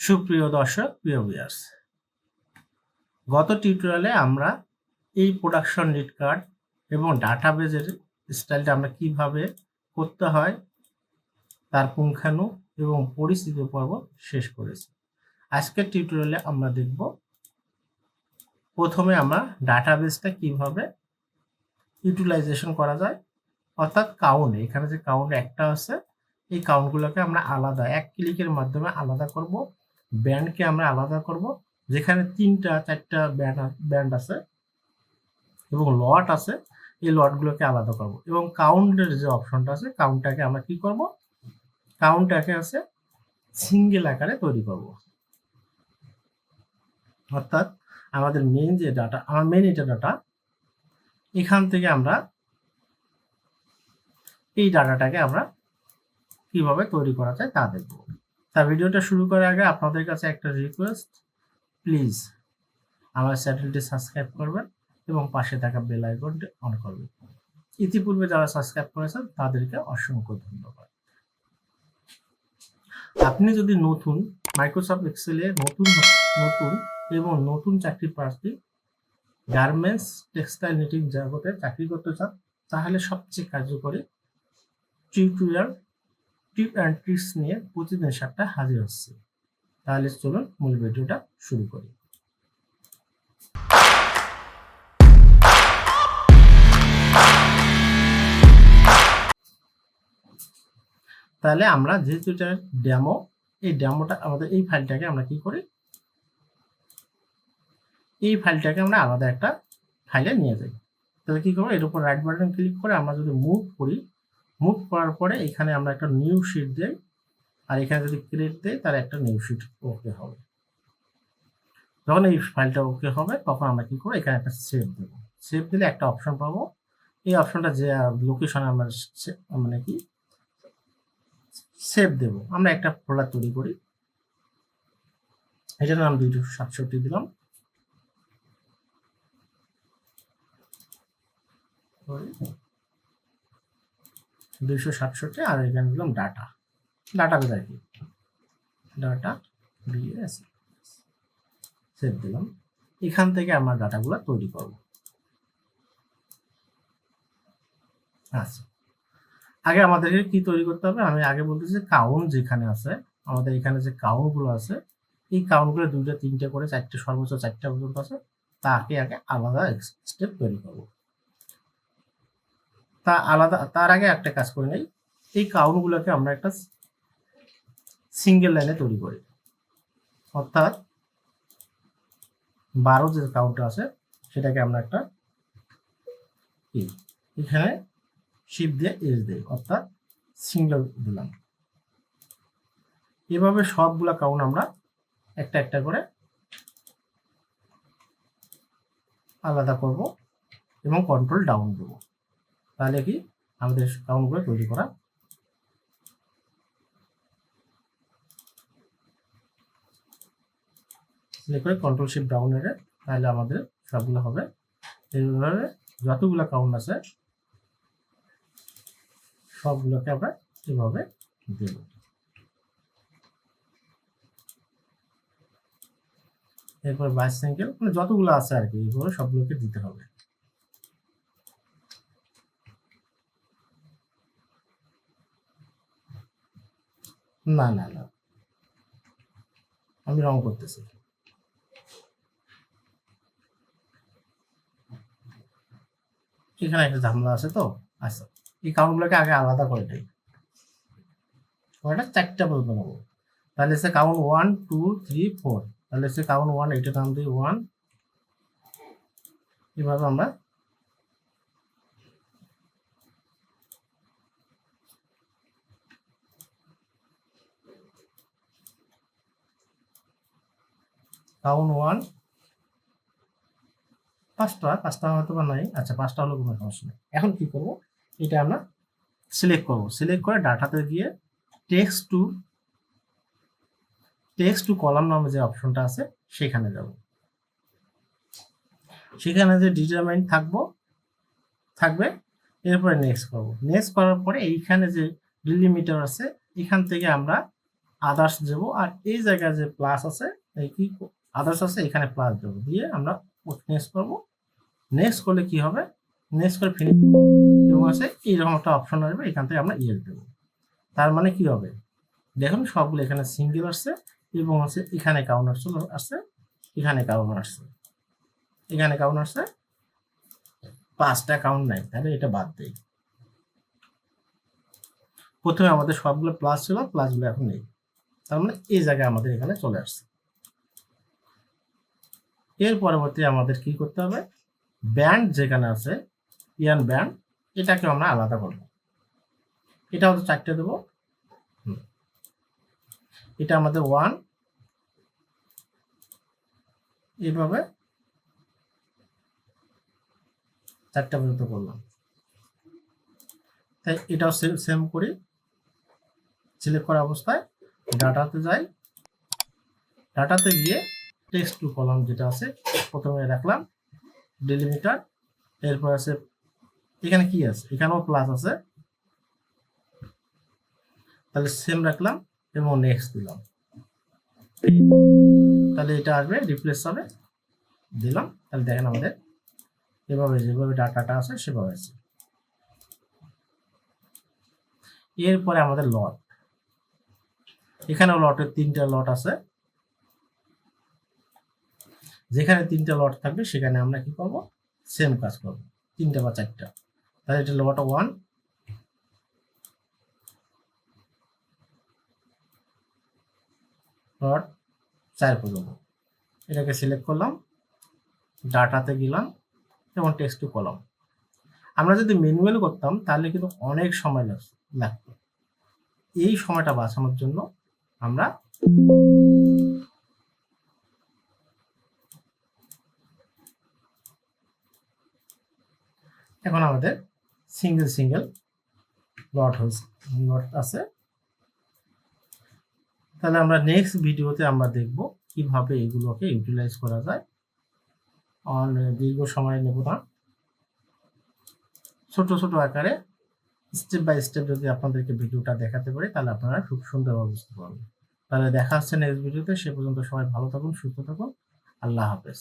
সুপ্রিয় দর্শক, প্রিয় ভিউয়ার্স গত টিউটোরিয়ালে আমরা এই প্রোডাকশন লিড কার্ড এবং ডাটাবেজের স্টাইলটা আমরা কীভাবে করতে হয়, তার পুঙ্খানু এবং পরিস্থিতি পর্ব শেষ করেছি। আজকের টিউটোরিয়ালে আমরা দেখব, প্রথমে আমরা ডাটাবেসটা কীভাবে ইউটিলাইজেশন করা যায়, অর্থাৎ কাউন্ট এখানে যে কাউন্ট একটা আছে, এই কাউন্টগুলোকে আমরা আলাদা, এক ক্লিকের মাধ্যমে আলাদা করব। ব্যান্ডকে আমরা আলাদা করব, যেখানে তিনটা, চারটা ব্যান্ড ব্যান্ড আছে এবং লট আছে, এই লটগুলোকে আলাদা করব এবং কাউন্টের যে অপশনটা আছে, কাউন্টটাকে আমরা কি করব? কাউন্টটাকে আছে সিঙ্গেল আকারে তৈরি করব। অর্থাৎ আমাদের মেন যে ডাটা আমার মেন এটা ডাটা এখান থেকে আমরা এই ডাটাটাকে আমরা কীভাবে তৈরি করা যায় তা দেখব। তা ভিডিওটা শুরু করার আগে আপনাদের কাছে একটা রিকোয়েস্ট প্লিজ আমার চ্যানেলটি সাবস্ক্রাইব করবেন এবং পাশে থাকা বেল আইকনটি অন করবেন। ইতিপূর্বে যারা সাবস্ক্রাইব করেছেন, তাদেরকে অসংখ্য ধন্যবাদ। আপনি যদি নতুন মাইক্রোসফট এক্সেলে নতুন নতুন এবং নতুন চাকরি প্রার্থী গার্মেন্টস টেক্সটাইল নিটিং জগতে চাকরি করতে চান, তাহলে সবচেয়ে কার্যকরী টিউটোরিয়াল টিপ অ্যান্ড ট্রিক্স নিয়ে প্রতিদিন সাতটা হাজির হচ্ছে। তাহলে চলুন মূল ভিডিওটা শুরু করি। তাহলে আমরা যেহেতু এটা ডেমো, এই ডেমোটা আমাদের এই ফাইলটাকে আমরা কি করি? এই ফাইলটাকে আমরা আলাদা একটা ফাইলে নিয়ে যাই। তাহলে কি করব? এর উপর রাইট বাটন ক্লিক করে আমরা যদি মুভ করি মুভ করার পরে এখানে আমরা একটা নিউ শিট দেই। আর এখানে যদি ক্রিয়েট দেই, তাহলে একটা নিউ শিট ওকে হবে। যখন এই ফাইলটা ওকে হবে, তখন আমরা কি করব? এখানে একটা সেভ দেবো। সেভ দিলে একটা অপশন পাবো। এই অপশনটা যে লোকেশনে আমরা মানে কি? সেভ দেবো। আমরা একটা ফোল্ডার তৈরি করি। এটার নাম দুইশো সাতষট্টি দিলাম। দুইশো সাতষট্টি আর এখানে দিলাম ডাটা ডাটা কোথায় কি? ডাটা বিএস সেভ দিলাম। এখান থেকে আমরা ডাটাগুলো তৈরি করব। আচ্ছা। আগে আমাদেরকে কি তৈরি করতে হবে? আমি আগে বলতেছি কাউন্ট যেখানে আছে, আমাদের এখানে যে কাউন্টগুলো আছে, এই কাউন্টগুলো দুইটা, তিনটে করে, চারটে, সর্বোচ্চ চারটা পর্যন্ত আছে, তাকে আগে আলাদা স্টেপ তৈরি করব। তা আলাদা, তার আগে একটা কাজ করে নেই। এই কাউন্টগুলোকে আমরা একটা সিঙ্গেল লাইনে তৈরি করি। অর্থাৎ বারো যে কাউন্ট আছে, সেটাকে আমরা একটা এখানে শিপ দিয়ে এস দিই, অর্থাৎ সিঙ্গেল দিলাম। এভাবে সবগুলা কাউন্ট আমরা একটা একটা করে আলাদা করব এবং কন্ট্রোল ডাউন দেবো তাহলে কি আমাদের কাউন্টগুলো তৈরি করা করে কন্ট্রোল শিপ ডাউন এর তাহলে আমাদের সবগুলো হবে। এইভাবে যতগুলো কাউন্ট আছে, সবগুলোকে আমরা এভাবে দেব। এরপর বাইশ সাইকেল মানে যতগুলো আছে আর কি, এইভাবে সবগুলোকে দিতে হবে। না না না। আমি রং করতেছি। এখানে একটা ঝামেলা আছে তো? আচ্ছা এই কাউন্টগুলোকে আগে আলাদা করে দিই। ওটা চারটা পর্যন্ত নেব। তাহলে সে count one two three four তাহলে সে কাউন্ট ওয়ান এইটা নাম দিই ওয়ান এভাবে আমরা কাউন্ট ওয়ান পাঁচটা পাঁচটা হয়তো বা নাই। আচ্ছা পাঁচটা হলো কোনো সমস্যা নেই। এখন কি করব? এটা আমরা সিলেক্ট করব। সিলেক্ট করে ডাটাতে গিয়ে text to text to column নামে যে অপশনটা আছে, সেখানে যাব। সেখানে যে ডিটারমাইন থাকব, থাকবে, এরপরে নেক্সট করব। নেক্সট করার পরে এইখানে যে ডিলিমিটার আছে, এখান থেকে আমরা আদার্স দেবো। আর এই জায়গায় যে প্লাস আছে, এই কি আদার্স আছে, এখানে প্লাস দেবো। দিয়ে আমরা নেক্সট করব। নেক্সট করলে কি হবে? নেক্সট করে ফিনিশ এবং আছে, এইরকম একটা অপশন আসবে, এখান থেকে আমরা ইয়েস দেবো। তার মানে কি হবে? দেখুন, সবগুলো এখানে সিঙ্গেল আসছে এবং আছে, এখানে কাউন্ট আসছে আসছে, এখানে কাউন্ট আসছে। এখানে কাউন্ট আসছে, পাঁচটা কাউন্ট নাই, তাহলে এটা বাদ দেই। প্রথমে আমাদের সবগুলো প্লাস ছিল প্লাসগুলো এখন নেই। তার মানে এই জায়গায় আমাদের এখানে চলে আসছে। এর পরবর্তী আমাদের কি করতে হবে? ব্যান্ড যেখানে আছে, ইয়ান ব্যান্ড এটাকে আমরা আলাদা করব। এটা হচ্ছে চারটে দেবো। এটা আমাদের ওয়ান। এইভাবে চারটা পর্যন্ত করলাম। তাই এটাও সেম করি। সিলেক্ট করা অবস্থায় ডাটাতে যাই। ডাটাতে গিয়ে টেক্সট টু কলাম যেটা আছে, প্রথমে রাখলাম, ডেলিমিটার, এরপর আছে, এখানে কি আছে? এখানেও প্লাস আছে। তাহলে সেম রাখলাম এবং নেক্সট দিলাম। তাহলে এটা আসবে রিপ্লেস হবে, দিলাম। তাহলে দেখেন আমাদের, এভাবে যেভাবে ডাটাটা আছে, সেভাবে আছে। এরপরে আমাদের লট এখানেও লটের তিনটা লট আছে। যেখানে তিনটা লট থাকবে, সেখানে আমরা কি করব? সেম কাজ করব। তিনটা বা চারটা। তাহলে এটা লট ওয়ান লট চার পর্যন্ত এটাকে সিলেক্ট করলাম, ডাটাতে গেলাম, এবং টেক্সট টু কলাম আমরা যদি ম্যানুয়াল করতাম, তাহলে কিন্তু অনেক সময় লাগ- লাগতো। এই সময়টা বাঁচানোর জন্য আমরা এখন আমাদের সিঙ্গেল সিঙ্গেল লট হয়েছে লট আছে। তাহলে আমরা নেক্সট ভিডিওতে আমরা দেখব কীভাবে এগুলোকে ইউটিলাইজ করা যায়। অন দীর্ঘ সময় নেব না। ছোট ছোট আকারে স্টেপ বাই স্টেপ যদি আপনাদেরকে ভিডিওটা দেখাতে পারি, তাহলে আপনারা খুব সুন্দরভাবে বুঝতে পারবেন। তাহলে দেখা হচ্ছে নেক্সট ভিডিওতে সে পর্যন্ত সবাই ভালো থাকুন, সুস্থ থাকুন। আল্লাহ হাফেজ।